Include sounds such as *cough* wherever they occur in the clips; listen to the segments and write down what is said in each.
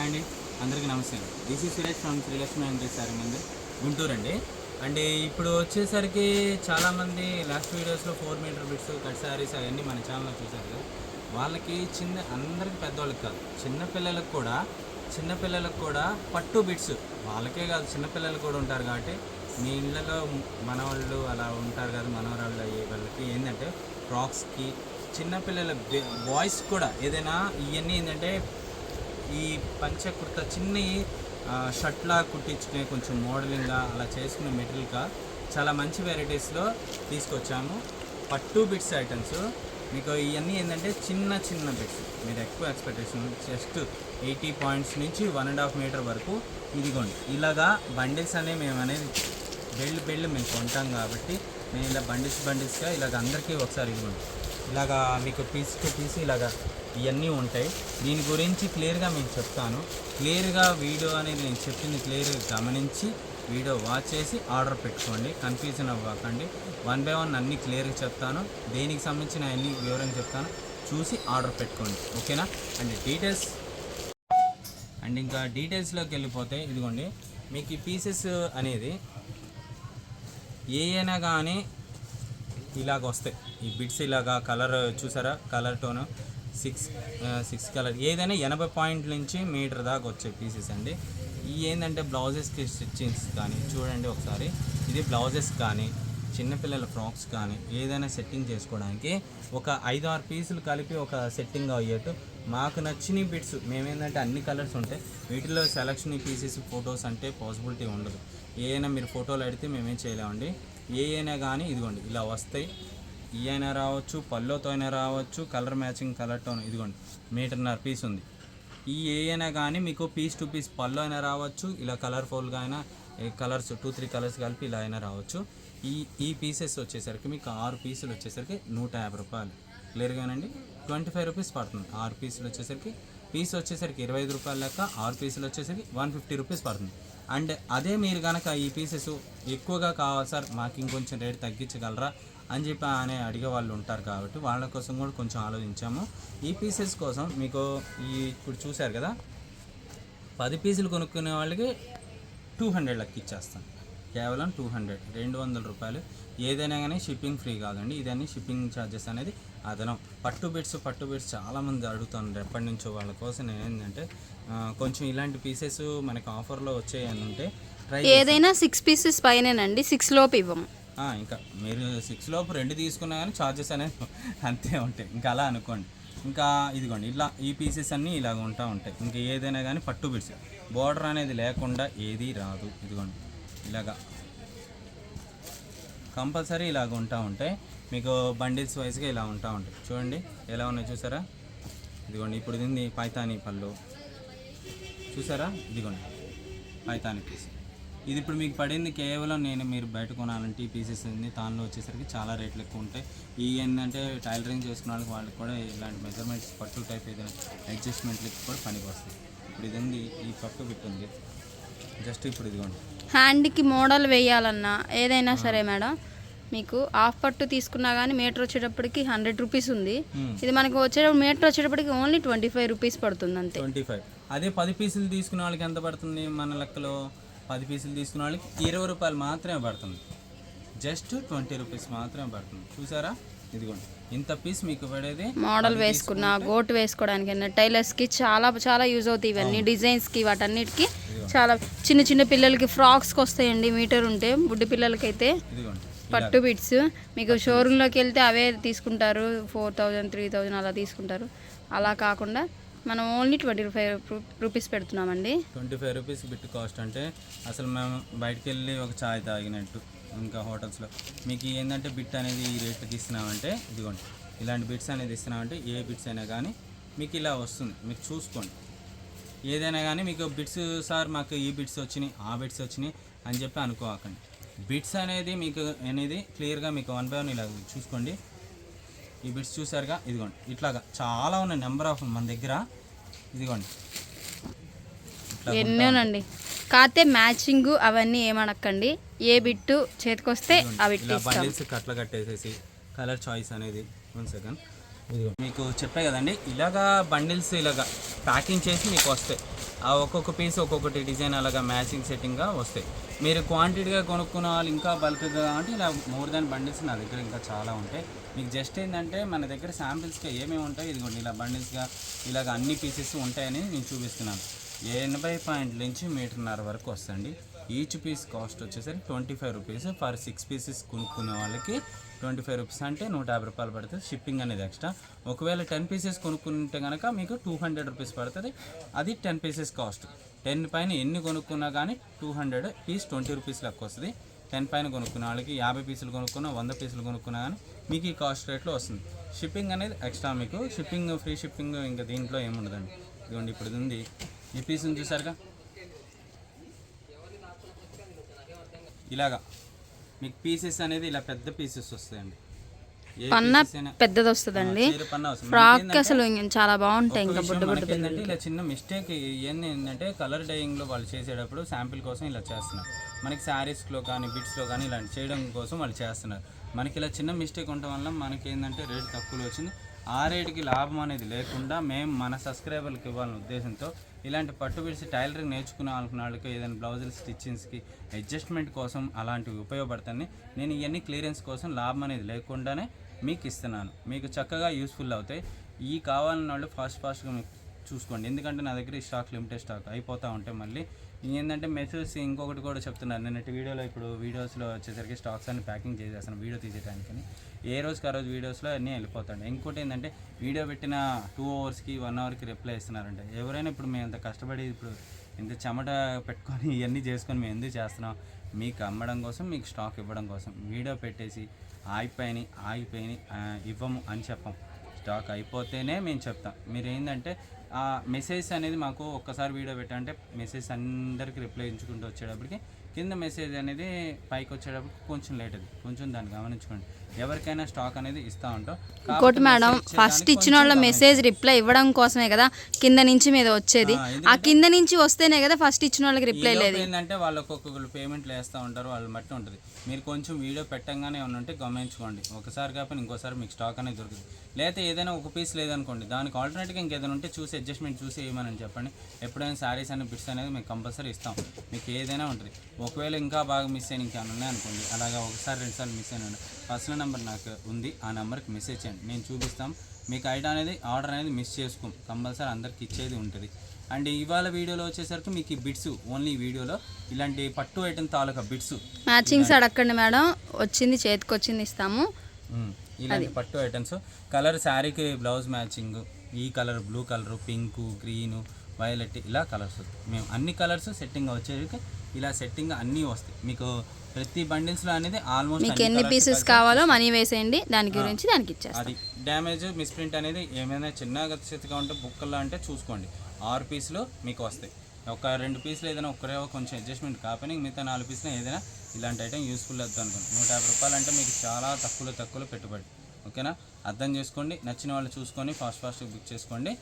Hi అండి. అందరికీ నమస్తే this is Suresh from Srilakshmi Venkateswara sari Mandir Guntur అండి. అండ్ ఇప్పుడు వచ్చేసరికి చాలామంది లాస్ట్ వీడియోస్లో four metre bits cut saris అవన్నీ మన ఛానల్లో చూశారు కదా. వాళ్ళకి చిన్న అందరికి పెద్దవాళ్ళకి కాదు చిన్నపిల్లలకు కూడా చిన్నపిల్లలకు కూడా పట్టు బిట్స్ వాళ్ళకే కాదు చిన్నపిల్లలు కూడా ఉంటారు కాబట్టి మీ ఇళ్ళలో మనవాళ్ళు అలా ఉంటారు కదా మనవరాళ్ళు అయ్యే వాళ్ళకి ఏంటంటే ఫ్రాక్స్కి చిన్నపిల్లల బాయ్స్ కూడా ఏదైనా ఇవన్నీ ఏంటంటే ఈ పంచ కుర్త చిన్న షర్ట్లా కుట్టించుకునే కొంచెం మోడలింగ్గా అలా చేసుకునే మెటీరియల్గా చాలా మంచి వెరైటీస్లో తీసుకొచ్చాము. పట్టు బిట్స్ ఐటమ్స్. మీకు ఇవన్నీ ఏంటంటే చిన్న చిన్న బిట్స్. మీరు ఎక్కువ ఎక్స్పెక్టేషన్ జస్ట్ ఎయిటీ పాయింట్స్ నుంచి వన్ అండ్ హాఫ్ మీటర్ వరకు ఇదిగోండి. ఇలాగా బండిల్స్ అనేవి మేము అనేది బెల్ట్ బెల్ట్ మేము కొంటాం కాబట్టి మేము ఇలా బండిల్స్ బండిల్స్గా ఇలాగ అందరికీ ఒకసారి ఇవ్వండి. ఇలాగా మీకు పీస్ టు పీస్ ఇలాగా ఇవన్నీ ఉంటాయి. దీని గురించి క్లియర్గా మీకు చెప్తాను. క్లియర్గా వీడియో అనేది నేను చెప్పింది క్లియర్గా గమనించి వీడియో వాచ్ చేసి ఆర్డర్ పెట్టుకోండి. కన్ఫ్యూజన్ అవ్వకండి. వన్ బై వన్ అన్నీ క్లియర్గా చెప్తాను. దేనికి సంబంధించిన అన్ని వివరంగా చెప్తాను. చూసి ఆర్డర్ పెట్టుకోండి. ఓకేనా? And details. అండ్ ఇంకా డీటెయిల్స్లోకి వెళ్ళిపోతే ఇదిగోండి. మీకు ఈ పీసెస్ అనేది ఏ అయినా కానీ ఇలాగ వస్తాయి. ఈ బిట్స్ ఇలాగా కలర్ చూసారా? Colour tone. Six six colour. ఏదైనా ఎనభై పాయింట్ల నుంచి మీటర్ దాకా వచ్చే పీసెస్ అండి. ఈ ఏంటంటే బ్లౌజెస్కి స్టిచ్చింగ్స్ కానీ చూడండి ఒకసారి. ఇది బ్లౌజెస్ కానీ చిన్నపిల్లల ఫ్రాక్స్ కానీ ఏదైనా సెట్టింగ్ చేసుకోవడానికి ఒక ఐదు ఆరు పీసులు కలిపి ఒక సెట్టింగ్ అయ్యేట్టు మాకు నచ్చిన బిట్స్ మేమేంటంటే అన్ని కలర్స్ ఉంటాయి. వీటిలో సెలక్షన్ పీసెస్ ఫొటోస్ అంటే పాసిబిలిటీ ఉండదు. ఏదైనా మీరు ఫోటోలు అడిగితే మేమేం చేయలేమండి. ఏ అయినా కానీ ఇదిగోండి ఇలా వస్తాయి. ఈ అయినా రావచ్చు పళ్ళుతో అయినా రావచ్చు కలర్ మ్యాచింగ్ కలర్ టోన్. ఇదిగోండి మీటర్న్నర పీస్ ఉంది. ఈ ఏ అయినా కానీ మీకు పీస్ టు పీస్ పళ్ళు అయినా రావచ్చు ఇలా కలర్ఫుల్గా అయినా కలర్స్ టూ త్రీ కలర్స్ కలిపి ఇలా అయినా రావచ్చు. ఈ ఈ పీసెస్ వచ్చేసరికి మీకు ఆరు పీసులు వచ్చేసరికి నూట యాభై రూపాయలు. క్లియర్గానండి ట్వంటీ ఫైవ్ రూపీస్ పడుతుంది. ఆరు పీసులు వచ్చేసరికి పీస్ వచ్చేసరికి ఇరవై ఐదు రూపాయల లెక్క ఆరు పీసులు వచ్చేసరికి వన్ ఫిఫ్టీ రూపీస్ పడుతుంది. అండ్ అదే మీరు కనుక ఈ పీసెస్ ఎక్కువగా కావాలి సార్ మాకు ఇంకొంచెం రేట్ తగ్గించగలరా? అని చెప్పి అనే అడిగే వాళ్ళు ఉంటారు కాబట్టి వాళ్ళ కోసం కూడా కొంచెం ఆలోచించాము. ఈ పీసెస్ కోసం మీకు ఈ ఇప్పుడు చూశారు కదా? పది పీసులు కొనుక్కునే వాళ్ళకి టూ హండ్రెడ్ లెక్క ఇచ్చేస్తాను. కేవలం టూ హండ్రెడ్ రెండు వందల రూపాయలు. ఏదైనా కానీ షిప్పింగ్ ఫ్రీ కాదండి. ఇదన్నీ షిప్పింగ్ ఛార్జెస్ అనేది అదనం. పట్టు బిట్స్ పట్టు బిట్స్ చాలామంది అడుగుతాను ఎప్పటి నుంచో వాళ్ళ కోసం నేను ఏంటంటే కొంచెం ఇలాంటి పీసెస్ మనకి ఆఫర్లో వచ్చాయని ఉంటే ఏదైనా సిక్స్ పీసెస్ పైనేనండి. సిక్స్ లోపు ఇవ్వము. ఇంకా మీరు సిక్స్ లోపు రెండు తీసుకున్నా కానీ ఛార్జెస్ అనేవి *laughs* అంతే ఉంటాయి. ఇంకా అలా అనుకోండి. ఇంకా ఇదిగోండి ఇలా ఈ పీసెస్ అన్నీ ఇలాగ ఉంటా ఉంటాయి. ఇంకా ఏదైనా కానీ పట్టు బిడ్స్ బోర్డర్ అనేది లేకుండా ఏది రాదు. ఇదిగోండి ఇలాగా కంపల్సరీ ఇలాగ ఉంటా ఉంటాయి. మీకు బండిల్స్ వైజ్గా ఇలా ఉంటా ఉంటాయి. చూడండి ఎలా ఉన్నాయి చూసారా? ఇదిగోండి ఇప్పుడు ఇది పైతాని పళ్ళు. చూసారా? ఇదిగోండి పైతాని పీస్ ఇది ఇప్పుడు మీకు పడింది కేవలం నేను మీరు బయట కొనాలంటే ఈ పీసెస్ ఉంది. దానిలో వచ్చేసరికి చాలా రేట్లు ఎక్కువ ఉంటాయి. ఈ ఏంటంటే టైలరింగ్ చేసుకున్న వాళ్ళకి వాళ్ళకి కూడా ఇలాంటి మెజర్మెంట్స్ పట్టు టైప్ ఏదైనా అడ్జస్ట్మెంట్లకి కూడా పనికి ఇప్పుడు ఇది ఉంది ఈ పట్టు బిట్ ఉంది జస్ట్ ఇప్పుడు ఇదిగోండి. హ్యాండ్కి మోడల్ వేయాలన్నా ఏదైనా సరే మేడం మీకు హాఫ్ పట్టు తీసుకున్నా కానీ మీటర్ వచ్చేటప్పటికి హండ్రెడ్ రూపీస్ ఉంది. Hmm. ఇది మనకు వచ్చేటప్పుడు మీటర్ వచ్చేటప్పటికి ఓన్లీ ట్వంటీ ఫైవ్ రూపీస్ పడుతుంది అంతే ట్వంటీ ఫైవ్ అదే పది పీసులు తీసుకున్న వాళ్ళకి ఎంత పడుతుంది మన లెక్కలో? పది పీసులు తీసుకున్న వాళ్ళకి ఇరవై రూపాయలు మాత్రమే పడుతుంది. జస్ట్ ట్వంటీ రూపీస్ మాత్రమే పడుతుంది. చూసారా? ఇదిగోండి. ఇంత పీస్ మీకు పడేది మోడల్ వేసుకున్నా గోటు వేసుకోవడానికి టైలర్స్కి చాలా చాలా యూజ్ అవుతాయి ఇవన్నీ. డిజైన్స్కి వాటన్నిటికి చాలా చిన్న చిన్న పిల్లలకి ఫ్రాక్స్కి వస్తాయండి మీటర్ ఉంటే. బుడ్డి పిల్లలకైతే ఇదిగోండి. పట్టు బిట్స్. మీకు షోరూంలోకి వెళ్తే అవే తీసుకుంటారు. ఫోర్ థౌజండ్ త్రీ థౌజండ్ అలా తీసుకుంటారు. అలా కాకుండా మనం only twenty five rupees పెడుతున్నామండి. Twenty five rupees bit cost అంటే అసలు మేము బయటికి వెళ్ళి ఒక చాయ్ తాగినట్టు ఇంకా హోటల్స్లో. మీకు ఏంటంటే బిట్ అనేది ఈ రేట్కి ఇస్తున్నామంటే ఇదిగోండి. ఇలాంటి బిట్స్ అనేది ఇస్తున్నామంటే ఏ బిట్స్ అయినా కానీ మీకు ఇలా వస్తుంది. మీరు చూసుకోండి. ఏదైనా కానీ మీకు బిట్స్ సార్ మాకు ఈ బిట్స్ వచ్చినాయి ఆ బిట్స్ వచ్చినాయి అని చెప్పి అనుకోకండి. బిట్స్ అనేది మీకు అనేది క్లియర్గా మీకు వన్ బై వన్ ఇలా చూసుకోండి. ఈ బిట్స్ చూసారుగా? ఇదిగోండి. ఇట్లాగా. చాలా ఉన్నాయి. నెంబర్ ఆఫ్ మన దగ్గర. ఇదిగోండి. ఎన్నోనండి. కాకపోతే మ్యాచింగ్ అవన్నీ ఏమనక్కండి. ఏ బిట్టు చేతికొస్తే ఆ ఇస్తాం. బండిల్స్ కట్ల కట్టేసేసి కలర్ చాయిస్ అనేది వన్ సెకండ్ మీకు చెప్పే కదండి. ఇలాగా బండిల్స్ ఇలాగా ప్యాకింగ్ చేసి మీకు వస్తాయి. ఆ ఒక్కొక్క పీస్ ఒక్కొక్కటి డిజైన్ అలాగా మ్యాచింగ్ సెట్టింగ్గా వస్తాయి. మీరు క్వాంటిటీగా కొనుక్కున్న వాళ్ళు ఇంకా బల్క్గా అంటే ఇలా మోర్ దాన్ బండిల్స్ నా దగ్గర ఇంకా చాలా ఉంటాయి. మీకు జస్ట్ ఏంటంటే మన దగ్గర శాంపిల్స్గా ఏమేమి ఉంటాయి ఇదిగోండి ఇలా బండిల్స్గా ఇలాగ అన్ని పీసెస్ ఉంటాయని నేను చూపిస్తున్నాను. ఎనభై పాయింట్ల నుంచి మీటర్న్నర వరకు వస్తుంది. ఈచ్ పీస్ కాస్ట్ వచ్చేసరికి twenty five rupees. For six pieces కొనుక్కునే వాళ్ళకి ట్వంటీ ఫైవ్ రూపీస్ అంటే నూట యాభై రూపాయలు పడుతుంది షిప్పింగ్ అనేది ఎక్స్ట్రా. ఒకవేళ టెన్ పీసెస్ కొనుక్కుంటే కనుక మీకు టూ హండ్రెడ్ రూపీస్ పడుతుంది. అది టెన్ పీసెస్ కాస్ట్. టెన్ పైన ఎన్ని కొనుక్కున్నా కానీ two hundred piece twenty rupees లెక్క వస్తుంది. టెన్ పైన కొనుక్కున్న వాళ్ళకి యాభై పీసులు కొనుక్కున్నా వంద పీసులు కొనుక్కున్నా కానీ మీకు ఈ కాస్ట్ రేట్లో వస్తుంది. షిప్పింగ్ అనేది ఎక్స్ట్రా మీకు. షిప్పింగ్ ఫ్రీ షిప్పింగ్ ఇంకా దీంట్లో ఏముండదండి ఇదిగోండి ఇప్పుడు ఉంది. ఈ పీస్ని చూసారుగా? ఇలాగా. మీకు పీసెస్ అనేది ఇలా పెద్ద పీసెస్ వస్తాయండి. పన్న పెద్దది వస్తుందండి ఫ్రాక్ అసలు చాలా బాగుంటాయి ఇంకా బుడ్డ బుడ్డ ఇలా చిన్న మిస్టేక్ ఏంది ఏంటంటే కలర్ డైయింగ్లో వాళ్ళు చేసేటప్పుడు శాంపిల్ కోసం ఇలా చేస్తున్నారు. మనకి శారీస్లో కానీ బిట్స్లో కానీ ఇలాంటి చేయడం కోసం వాళ్ళు చేస్తున్నారు. మనకి ఇలా చిన్న మిస్టేక్ ఉండటం వల్ల మనకి ఏంటంటే రేట్ తక్కువలో వచ్చింది. ఆ రేటుకి లాభం అనేది లేకుండా మేము మన సబ్స్క్రైబర్లకు ఇవ్వాలనే ఉద్దేశంతో ఇలాంటి పట్టు బిడ్స్ టైలరింగ్ నేర్చుకునే అనుకున్న వాళ్ళకి ఏదైనా బ్లౌజులు స్టిచ్చింగ్స్కి అడ్జస్ట్మెంట్ కోసం అలాంటివి ఉపయోగపడతాయి నేను ఇవన్నీ క్లియరెన్స్ కోసం లాభం అనేది లేకుండానే మీకు ఇస్తున్నాను. మీకు చక్కగా యూస్ఫుల్ అవుతాయి. ఈ కావాలన్న వాళ్ళు ఫాస్ట్ ఫాస్ట్గా మీకు చూసుకోండి. ఎందుకంటే నా దగ్గర ఈ స్టాక్ లిమిటెడ్ స్టాక్ అయిపోతూ ఉంటే మళ్ళీ ఏంటంటే మెసేజ్ ఇంకొకటి కూడా చెప్తున్నారు. నిన్నటి వీడియోలో ఇప్పుడు వీడియోస్లో వచ్చేసరికి స్టాక్స్ అన్ని ప్యాకింగ్ చేసేస్తాను వీడియో తీసేయడానికి ఏ రోజుకి ఆ రోజు వీడియోస్లో అన్నీ వెళ్ళిపోతాడు ఇంకోటి ఏంటంటే వీడియో పెట్టిన టూ అవర్స్కి వన్ అవర్కి రిప్లై ఇస్తున్నారంటే. ఎవరైనా ఇప్పుడు మేము అంత కష్టపడి ఇప్పుడు ఇంత చెమట పెట్టుకొని *laughs* ఇవన్నీ చేసుకొని మేము ఎందుకు చేస్తున్నాం? మీకు అమ్మడం కోసం మీకు స్టాక్ ఇవ్వడం కోసం. వీడియో పెట్టేసి ఆగిపోయినాయి ఆగిపోయినాయి ఇవ్వము అని చెప్పం. స్టాక్ అయిపోతేనే మేము చెప్తాం. మీరు ఏంటంటే ఆ మెసేజ్ అనేది మాకు ఒక్కసారి వీడియో పెట్టంటే మెసేజ్ అందరికి రిప్లై ఇచ్చుకుంటూ వచ్చేటప్పటికి కింద మెసేజ్ అనేది పైకి వచ్చేటప్పుడు కొంచెం లేట్ అది కొంచెం దాన్ని గమనించుకోండి. ఎవరికైనా స్టాక్ అనేది ఇస్తూ ఉంటాం. ఇంకోటి మేడం ఫస్ట్ ఇచ్చిన వాళ్ళ మెసేజ్ రిప్లై ఇవ్వడం. కోసమే కదా కింద నుంచి మీద వచ్చేది. ఆ కింద నుంచి వస్తేనే కదా ఫస్ట్ ఇచ్చిన వాళ్ళకి రిప్లై లేదు. ఏంటంటే వాళ్ళకి ఒక్కొక్కరు పేమెంట్లు వేస్తూ ఉంటారు వాళ్ళని బట్టి ఉంటుంది. మీరు కొంచెం వీడియో పెట్టంగానే ఉంటే గమనించుకోండి. ఒకసారి కాకపోతే ఇంకోసారి మీకు స్టాక్ అనేది దొరుకుతుంది లేకపోతే ఏదైనా ఒక పీస్ లేదనుకోండి దానికి ఆల్టర్నేట్గా ఇంకేదైనా ఉంటే చూసి అడ్జస్ట్మెంట్ చూసి వేయమని చెప్పండి. ఎప్పుడైనా శారీస్ అనే బిట్స్ అనేది మేము కంపల్సరీ ఇస్తాం. మీకు ఏదైనా ఉంటుంది. ఒకవేళ ఇంకా బాగా మిస్ అయిన ఇంకేమైనా ఉన్నాయనుకోండి అలాగా ఒకసారి రెండుసార్లు మిస్ అయిన పర్సనల్ నెంబర్ నాకు ఉంది. ఆ నెంబర్కి మెసేజ్ చేయండి. నేను చూపిస్తాం. మీకు ఐటమ్ అనేది ఆర్డర్ అనేది మిస్ చేసుకోం. కంపల్సరీ అందరికి ఇచ్చేది ఉంటుంది. అండ్ ఇవాళ వీడియోలో వచ్చేసరికి మీకు ఈ బిట్స్ ఓన్లీ వీడియోలో ఇలాంటి పట్టు ఐటమ్ తాలూకా బిట్స్. మ్యాచింగ్స్ అడగండి మేడం వచ్చింది చేతికి వచ్చింది ఇస్తాము. ఇలాంటి పట్టు ఐటమ్స్ కలర్ శారీకి బ్లౌజ్ మ్యాచింగ్ ఈ colour blue colour pink green violet ఇలా కలర్స్ మేము అన్ని కలర్స్ సెట్టింగ్ వచ్చేది ఇలా సెట్టింగ్ అన్నీ వస్తాయి. మీకు ప్రతి బండిల్స్లో అనేది ఆల్మోస్ట్ మీకు ఎన్ని పీసెస్ కావాలో మనీ వేసేయండి దాని గురించి దానికి ఇచ్చేస్తాం. అది డ్యామేజ్ మిస్ప్రింట్ అనేది ఏమైనా చిన్నగా చేతిగా ఉంటే బుక్కల్లో అంటే చూసుకోండి. ఆరు పీసులు మీకు వస్తాయి. ఒక రెండు పీసులు ఏదైనా ఒక్కరే కొంచెం అడ్జస్ట్మెంట్ కాకపోయినా మిగతా నాలుగు పీసులు ఏదైనా ఇలాంటి ఐటమ్ యూస్ఫుల్ అవుతుంది అనుకోండి. నూట యాభై రూపాయలు అంటే మీకు చాలా తక్కువలో తక్కువలో పెట్టుబడి. ఓకేనా? అర్థం చేసుకోండి. నచ్చిన వాళ్ళు చూసుకొని ఫాస్ట్ ఫాస్ట్ బుక్ చేసుకోండి.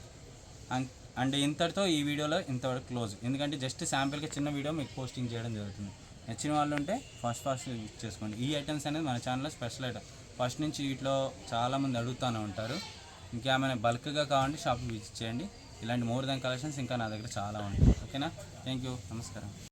అండ్ ఇంతటితో ఈ వీడియోలో ఇంతవరకు క్లోజ్. ఎందుకంటే జస్ట్ శాంపిల్గా చిన్న వీడియో మీకు పోస్టింగ్ చేయడం జరుగుతుంది. నచ్చిన వాళ్ళు ఉంటే ఫస్ట్ ఫాస్ట్ బుక్ చేసుకోండి. ఈ ఐటమ్స్ అనేది మన ఛానల్లో స్పెషల్ ఐటమ్. ఫస్ట్ నుంచి వీటిలో చాలామంది అడుగుతూనే ఉంటారు. ఇంకేమైనా బల్క్గా కావాలంటే షాప్కి విజిట్ చేయండి. ఇలాంటి మోర్ దాన్ కలెక్షన్స్ ఇంకా నా దగ్గర చాలా ఉంటాయి. ఓకేనా? థ్యాంక్ యూ నమస్కారం.